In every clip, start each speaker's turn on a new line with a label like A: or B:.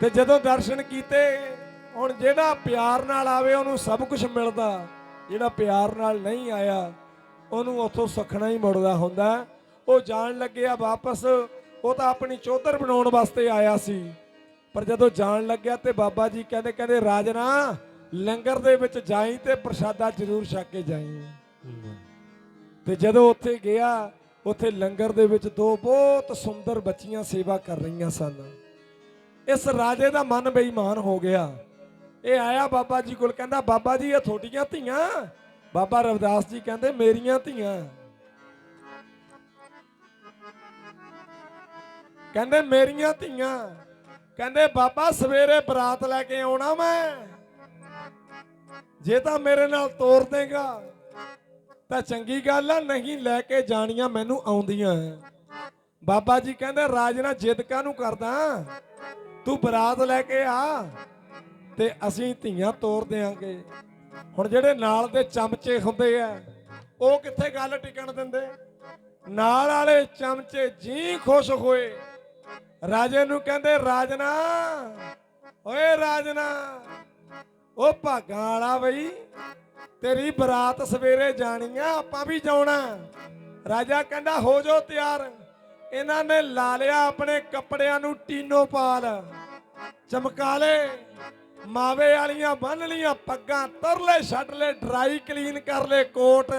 A: ਤੇ ਜਦੋਂ ਦਰਸ਼ਨ ਕੀਤੇ, ਹੁਣ ਜਿਹੜਾ ਪਿਆਰ ਨਾਲ ਆਵੇ, ਉਹਨੂੰ ਸਭ ਕੁਝ ਮਿਲਦਾ। ਜਿਹੜਾ ਪਿਆਰ ਨਾਲ ਨਹੀਂ ਆਇਆ, ਉਹਨੂੰ ਉੱਥੋਂ ਸਖਣਾ ਹੀ ਮੁੜਦਾ ਹੁੰਦਾ। ਉਹ ਜਾਣ ਲੱਗਿਆ ਵਾਪਸ, ਉਹ ਤਾਂ ਆਪਣੀ ਚੌਧਰ ਬਣਾਉਣ ਵਾਸਤੇ ਆਇਆ ਸੀ। ਪਰ ਜਦੋਂ ਜਾਣ ਲੱਗਿਆ ਤੇ ਬਾਬਾ ਜੀ ਕਹਿੰਦੇ ਕਹਿੰਦੇ, ਰਾਜਨਾ, ਲੰਗਰ ਦੇ ਵਿੱਚ ਜਾਈ ਤੇ ਪ੍ਰਸ਼ਾਦਾ ਜ਼ਰੂਰ ਛਕ ਕੇ ਜਾਈ। ਤੇ ਜਦੋਂ ਉੱਥੇ ਗਿਆ, ਉੱਥੇ ਲੰਗਰ ਦੇ ਵਿੱਚ ਦੋ ਬਹੁਤ ਸੁੰਦਰ ਬੱਚੀਆਂ ਸੇਵਾ ਕਰ ਰਹੀਆਂ ਸਨ। ਇਸ ਰਾਜੇ ਦਾ ਮਨ ਬੇਈਮਾਨ ਹੋ ਗਿਆ। ਇਹ ਆਇਆ ਬਾਬਾ ਜੀ ਕੋਲ, ਕਹਿੰਦਾ, ਬਾਬਾ ਜੀ, ਇਹ ਤੁਹਾਡੀਆਂ ਧੀਆਂ? ਬਾਬਾ ਰਵਿਦਾਸ ਜੀ ਕਹਿੰਦੇ, ਮੇਰੀਆਂ ਧੀਆਂ। ਕਹਿੰਦੇ, ਮੇਰੀਆਂ ਧੀਆਂ। ਕਹਿੰਦੇ, ਬਾਬਾ, ਸਵੇਰੇ ਬਰਾਤ ਲੈ ਕੇ ਆਉਣਾ ਮੈਂ। ਜੇ ਤਾਂ ਮੇਰੇ ਨਾਲ ਤੋਰ ਦੇਗਾ, ਤਾਂ ਚੰਗੀ ਗੱਲ ਆ, ਨਹੀਂ ਲੈ ਕੇ ਜਾਣੀਆਂ ਮੈਨੂੰ ਆਉਂਦੀਆਂ। ਬਾਬਾ ਜੀ ਕਹਿੰਦੇ ਰਾਜਨਾ ਜਿੱਦ ਕਾਹਨੂੰ ਕਰਦਾ? ਤੂੰ ਬਰਾਤ ਲੈ ਕੇ ਆ ਤੇ ਅਸੀਂ ਧੀਆਂ ਤੋਰ ਦੇਾਂਗੇ ਹੁਣ ਜਿਹੜੇ ਨਾਲ ਦੇ ਚਮਚੇ ਹੁੰਦੇ ਆ, ਉਹ ਕਿੱਥੇ ਗੱਲ ਟਿਕਣ ਦਿੰਦੇ? ਨਾਲ ਵਾਲੇ ਚਮਚੇ ਜੀ ਖੁਸ਼ ਹੋਏ। ਰਾਜੇ ਨੂੰ ਕਹਿੰਦੇ, ਰਾਜਨਾ, ਓਏ ਰਾਜਨਾ, ਉਹ ਭਾਗਾਂ ਵਾਲਾ ਬਈ, ਤੇਰੀ ਬਰਾਤ ਸਵੇਰੇ ਜਾਣੀ ਆ, ਆਪਾਂ ਵੀ ਜਾਣਾ ਰਾਜਾ ਕਹਿੰਦਾ, ਹੋ ਜਾਓ ਤਿਆਰ। ਇਹਨਾਂ ਨੇ ਲਾ ਲਿਆ ਆਪਣੇ ਕੱਪੜਿਆਂ ਨੂੰ ਟੀਨੋ ਪਾਲ। ਚਮਕਾ ਲੇ। ਮਾਵੇ ਵਾਲੀਆਂ ਬੰਨ ਲੀਆਂ ਪੱਗਾਂ ਤਰਲੇ ਛੱਡ ਲੈ ਡਰਾਈ ਕਲੀਨ ਕਰ ਲੈ ਕੋਟ।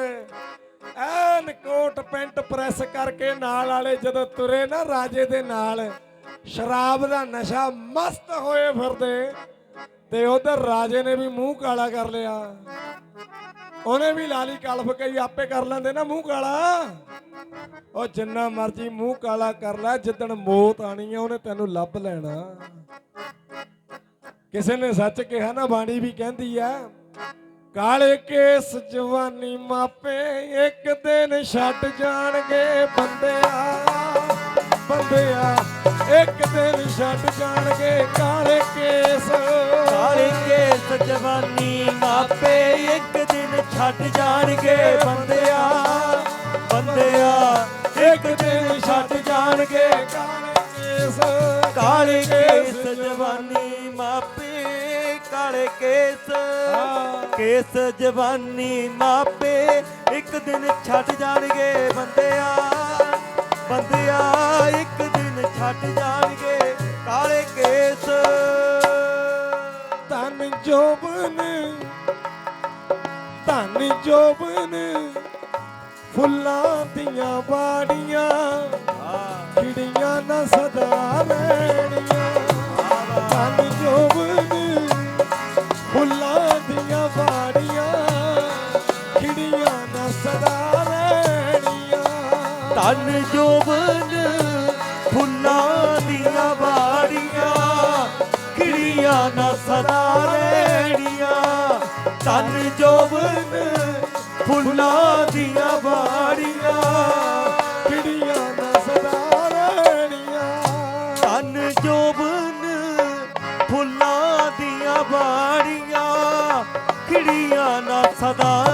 A: ਐਨ ਕੋਟ ਪੈਂਟ ਪ੍ਰੈਸ ਕਰਕੇ ਨਾਲ ਵਾਲੇ ਜਦੋਂ ਤੁਰੇ ਨਾ ਰਾਜੇ ਦੇ ਨਾਲ, ਸ਼ਰਾਬ ਦਾ ਨਸ਼ਾ ਮਸਤ ਹੋਏ ਫਿਰਦੇ। ਤੇ ਉਧਰ ਰਾਜੇ ਨੇ ਵੀ ਮੂੰਹ ਕਾਲਾ ਕਰ ਲਿਆ। ਉਹਨੇ ਵੀ ਲਾਲੀ ਕਲਫ ਕਈ ਆਪੇ ਕਰ ਲੈਂਦੇ ਨਾ ਮੂੰਹ ਕਾਲਾ। ਉਹ ਜਿੰਨਾ ਮਰਜ਼ੀ ਮੂੰਹ ਕਾਲਾ ਕਰ ਲੈ, ਜਿੱਦਣ ਮੌਤ ਆਣੀ ਆ, ਉਹਨੇ ਤੈਨੂੰ ਲੱਭ ਲੈਣਾ। ਕਿਸੇ ਨੇ ਸੱਚ ਕਿਹਾ ਨਾ, ਬਾਣੀ ਵੀ ਕਹਿੰਦੀ ਆ, ਕਾਲੇ ਕੇਸ ਜਵਾਨੀ ਮਾਪੇ, ਇੱਕ ਦਿਨ ਛੱਡ ਜਾਣਗੇ ਬੰਦਿਆ ਬੰਦਿਆ, ਇੱਕ ਦਿਨ ਛੱਡ ਜਾਣਗੇ ਕਾਲੇ ਕੇਸ।
B: ਕਾਲੇ ਕੇਸ ਜਵਾਨੀ ਮਾਪੇ, ਇੱਕ ਦਿਨ ਛੱਡ ਜਾਣਗੇ ਬੰਦਿਆ ਬੰਦਿਆ।
A: ਕੇਸ
B: ਜਵਾਨੀ ਮਾਪੇ ਕਾਲੇ ਕੇਸ। ਕੇਸ ਜਵਾਨੀ ਮਾਪੇ ਇੱਕ ਦਿਨ ਛੱਡ ਜਾਣਗੇ ਬੰਦਿਆ। ਬੰਦਿਆ ਇੱਕ ਦਿਨ ਛੱਡ ਜਾਣਗੇ ਕਾਲੇ ਕੇਸ।
A: ਧਨ ਜੋਬਨ ਧਨ ਜੋਬਨ ਫੁੱਲਾਂ ਦੀਆਂ ਬਾੜੀਆਂ ਖਿੜੀਆਂ ਨਾ ਸਦਾ ਲੈਣੀਆਂ ਜੋਬਨ ਫੁੱਲਾਂ ਦੀਆਂ ਬਾੜੀਆਂ ਕਿੜੀਆਂ ਨਾ ਸਦਾ
B: ਰਹਿਣੀਆਂ, ਧਨ ਜੋਬਨ, ਫੁੱਲਾਂ ਦੀਆਂ ਬਾੜੀਆਂ
A: ਕਿੜੀਆਂ ਨਾ ਸਦਾ ਰਹਿਣੀਆਂ
B: ਧਨ ਜੋਬਨ ਫੁੱਲਾਂ ਦੀਆਂ ਬਾੜੀਆਂ ਕਿੜੀਆਂ ਨਾ ਸਦਾ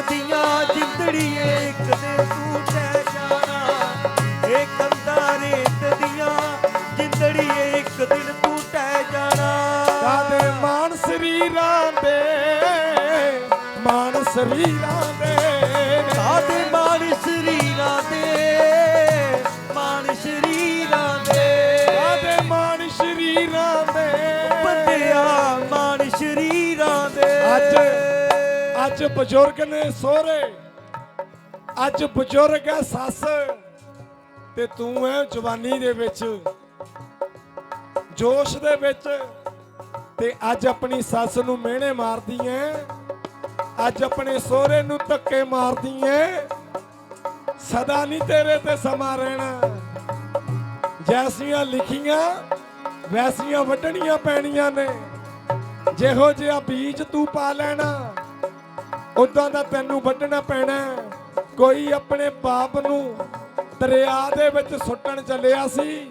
B: ਦੀਆਂ ਜਿੰਦੜੀਏ, ਇੱਕ ਦਿਨ ਤੂੰ ਟਹਿ ਜਾਣਾ। ਇਹ ਕੰਧਾਂ ਰੇਤ ਦੀਆਂ ਜਿੰਦੜੀਏ, ਇੱਕ ਦਿਨ ਤੂੰ ਟਹਿ ਜਾਣਾ।
A: ਕਾਦੇ ਮਾਨਸ ਸਰੀਰਾਂ ਦੇ ਮਾਨਸ ਸਰੀਰਾਂ ਦੇ ਅੱਜ ਬਜ਼ੁਰਗ ਨੇ ਸੋਹਰੇ, ਅੱਜ ਬਜ਼ੁਰਗ ਹੈ ਸੱਸ, ਤੇ ਤੂੰ ਹੈ ਜਵਾਨੀ ਦੇ ਵਿੱਚ, ਜੋਸ਼ ਦੇ ਵਿੱਚ, ਤੇ ਅੱਜ ਆਪਣੀ ਸੱਸ ਨੂੰ ਮਿਹਣੇ ਮਾਰਦੀ ਐ ਅੱਜ ਆਪਣੇ ਸੋਹਰੇ ਨੂੰ ਧੱਕੇ ਮਾਰਦੀ ਐ ਸਦਾ ਨਹੀਂ ਤੇਰੇ ਤੇ ਸਮਾਂ ਰਹਿਣਾ। ਜੈਸੀਆਂ ਲਿਖੀਆਂ, ਵੈਸੀਆਂ ਵੱਢਣੀਆਂ ਪੈਣੀਆਂ ਨੇ, ਜਿਹੋ ਜਿਹਾ ਬੀਜ ਤੂੰ ਪਾ ਲੈਣਾ। ਉਦਾਂ ਦਾ ਤੈਨੂੰ ਵੱਢਣਾ ਪੈਣਾ ਕੋਈ ਆਪਣੇ ਬਾਪ ਨੂੰ ਦਰਿਆ ਦੇ ਵਿੱਚ ਸੁੱਟਣ ਚੱਲਿਆ ਸੀ।